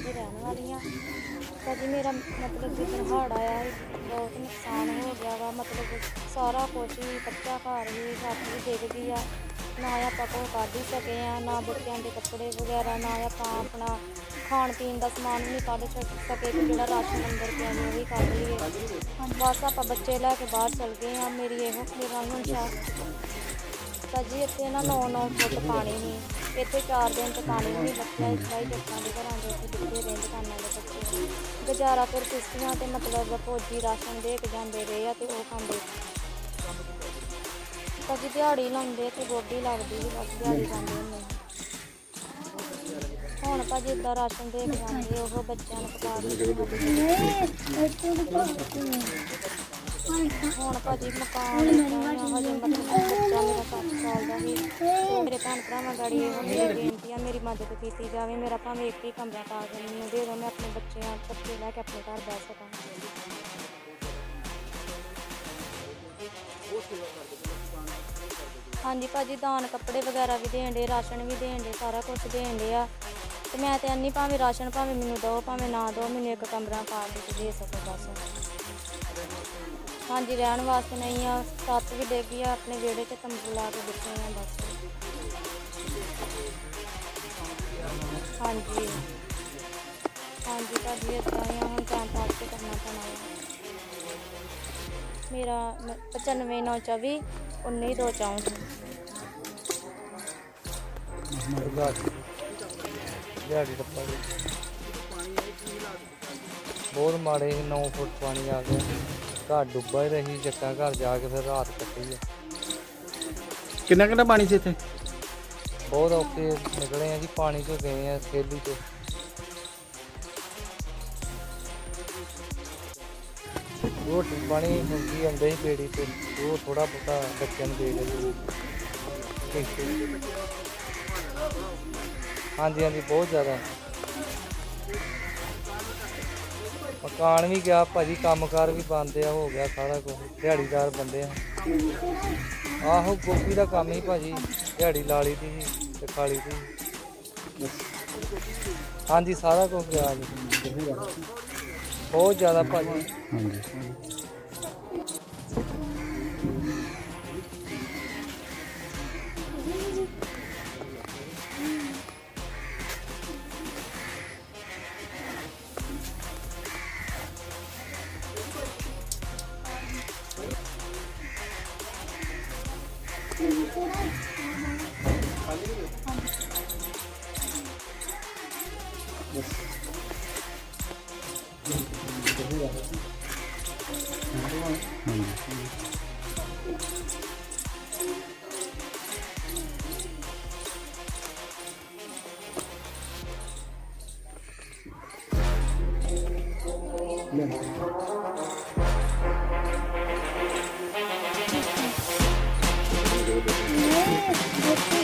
ਦੀ ਰਹਿਣ ਵਾਲੀ ਹਾਂ ਭਾਜੀ ਮੇਰਾ ਮਤਲਬ ਕਿ ਹੜ੍ਹ ਆਇਆ ਬਹੁਤ ਨੁਕਸਾਨ ਹੋ ਗਿਆ ਵਾ। ਮਤਲਬ ਸਾਰਾ ਕੁਛ ਹੀ ਕੱਚਾ ਘਰ ਵੀ ਛੱਤ ਵੀ ਡਿੱਗ ਗਈ ਆ। ਨਾ ਆਪਾਂ ਕੋ ਕੱਢ ਹੀ ਸਕੇ ਆ, ਨਾ ਬੱਚਿਆਂ ਦੇ ਕੱਪੜੇ ਵਗੈਰਾ, ਨਾ ਆਪਾਂ ਆਪਣਾ ਖਾਣ ਪੀਣ ਦਾ ਸਮਾਨ ਵੀ ਕੱਢ ਸਕੇ ਕਿ ਜਿਹੜਾ ਰਾਸ਼ਨ ਅੰਦਰ ਪਿਆ ਉਹ ਵੀ ਕੱਢ ਲਈਏ। ਬਸ ਆਪਾਂ ਬੱਚੇ ਲੈ ਕੇ ਬਾਹਰ ਚਲ ਗਏ ਆ, ਮੇਰੀ ਇਹੋ ਮੇਰਾ ਹੁਣ ਸ਼ਾਇਦ ਭਾਜੀ ਇੱਥੇ ਨਾ 9-9 ਫੁੱਟ ਪਾਣੀ ਸੀ। ਇੱਥੇ 4 ਦਿਨ ਤੋਂ ਪਾਣੀ ਨਹੀਂ ਬੱਚਿਆ ਇਸ ਲਈ ਜੱਟਾਂ ਦੇ ਘਰਾਂ ਦੇ ਦੁਕਾਨਾਂ ਦੇ ਬੱਚੇ ਗੁਜ਼ਾਰਾ ਫਿਰ ਕਿਸ਼ਤੀਆਂ ਤੇ ਮਤਲਬ ਫੌਜੀ ਰਾਸ਼ਨ ਦੇ ਕੇ ਜਾਂਦੇ ਰਹੇ ਆ ਤੇ ਉਹ ਖਾਂਦੇ। ਭਾਜੀ ਦਿਹਾੜੀ ਲਾਉਂਦੇ ਤੇ ਗੋਡੀ ਲੱਗਦੀ ਸੀ ਬਸ ਦਿਹਾੜੀ ਜਾਂਦੇ ਹੁੰਦੇ ਹੁਣ ਭਾਜੀ ਏਦਾਂ ਰਾਸ਼ਨ ਦੇ ਕੇ ਜਾਂਦੇ, ਉਹ ਬੱਚਿਆਂ ਨੂੰ ਪਕਾ ਹੁਣ ਭਾਜੀ ਮਕਾਨ ਬਣਾਉਣਾ ਹਜੇ ਮਤਲਬ ਬੱਚਾ ਮੇਰਾ 7 ਸਾਲ ਦਾ ਸੀ ਤੇ ਮੇਰੇ ਭੈਣ ਭਰਾਵਾਂ ਗਾੜੀ ਇਹੋ ਮੇਰੀ ਬੇਨਤੀ ਆ ਮੇਰੀ ਮਦਦ ਕੀਤੀ ਜਾਵੇ ਮੇਰਾ ਭਾਵੇਂ ਇੱਕ ਹੀ ਕਮਰਾ ਪਾ ਕੇ ਮੈਨੂੰ ਦੇ ਦਿਓ ਮੈਂ ਆਪਣੇ ਬੱਚਿਆਂ ਬੱਚੇ ਲੈ ਕੇ ਆਪਣੇ ਘਰ ਬੈ ਸਕਾਂ। ਹਾਂਜੀ ਭਾਜੀ ਦਾਨ ਕੱਪੜੇ ਵਗੈਰਾ ਵੀ ਦੇਣ ਦੇ ਰਾਸ਼ਨ ਵੀ ਦੇਣ ਦੇ ਸਾਰਾ ਕੁਝ ਦੇਣ ਦੇ ਆ। ਤੇ ਮੈਂ ਤੇ ਅੰਨੀ ਭਾਵੇਂ ਰਾਸ਼ਨ ਭਾਵੇਂ ਮੈਨੂੰ ਦਿਓ ਭਾਵੇਂ ਨਾ ਦਿਓ ਮੈਨੂੰ ਇੱਕ ਕਮਰਾ ਪਾ ਕੇ ਤੇ ਦੇ ਸਕੋ ਬਸ। ਹਾਂਜੀ, ਰਹਿਣ ਵਾਸਤੇ ਨਹੀਂ ਆ ਛੱਤ ਵੀ ਡੇਗੀ ਆ, ਆਪਣੇ ਵਿਹੜੇ 'ਚ ਤੰਬੂ ਲਾ ਕੇ ਬਿਠੇ ਆ ਬਸ। ਹਾਂਜੀ। ਹਾਂਜੀ ਭਾਜੀ ਏਦਾਂ ਹੀ ਆ, ਹੁਣ ਟਾਈਮ ਪਾਸ ਤੇ ਕਰਨਾ ਪੈਣਾ ਹੈ ਮੇਰਾ 95924 19264 ਦਿਹਾੜੀ ਟੱਪਾ ਜੀ ਬਹੁਤ ਮਾੜੇ 9 ਫੁੱਟ ਪਾਣੀ ਆ ਗਿਆ। ਘਰ ਡੁੱਬਾ ਹੀ ਰਹੀ ਜੱਟਾਂ ਘਰ ਜਾ ਕੇ ਫਿਰ ਰਾਤ ਕੱਟੀ ਆ। ਕਿੰਨਾ ਕਿੰਨਾ ਪਾਣੀ ਸੀ ਇੱਥੇ? ਬਹੁਤ ਔਖੇ ਨਿਕਲੇ ਆ ਜੀ ਪਾਣੀ ਚੋਂ ਗਏ ਆ ਸੇਲੀ ਚ। ਰੋਟੀ ਪਾਣੀ ਮੁਰਗੀ ਆਉਂਦੇ ਸੀ ਬੇੜੀ ਤੇ ਉਹ ਥੋੜਾ ਬਹੁਤਾ ਬੱਚਿਆਂ ਨੂੰ ਦੇ ਦੇ। ਹਾਂਜੀ ਹਾਂਜੀ ਬਹੁਤ ਜ਼ਿਆਦਾ। ਮਕਾਨ ਵੀ ਗਿਆ, ਭਾਜੀ ਕੰਮਕਾਰ ਵੀ ਬੰਦ ਆ, ਹੋ ਗਿਆ ਸਾਰਾ ਕੁਝ ਦਿਹਾੜੀਦਾਰ ਬੰਦੇ ਆ। ਆਹੋ, ਗੋਪੀ ਦਾ ਕੰਮ ਹੀ ਭਾਜੀ, ਦਿਹਾੜੀ ਲਾ ਲਈ ਦੀ ਸੀ ਤੇ ਖਾਲੀ ਦੀ ਹਾਂਜੀ, ਸਾਰਾ ਕੁਝ ਗਿਆ ਜੀ। ਬਹੁਤ ਜ਼ਿਆਦਾ ਭਾਜੀ। ਹਾਂਜੀ। 嗯。Yeah.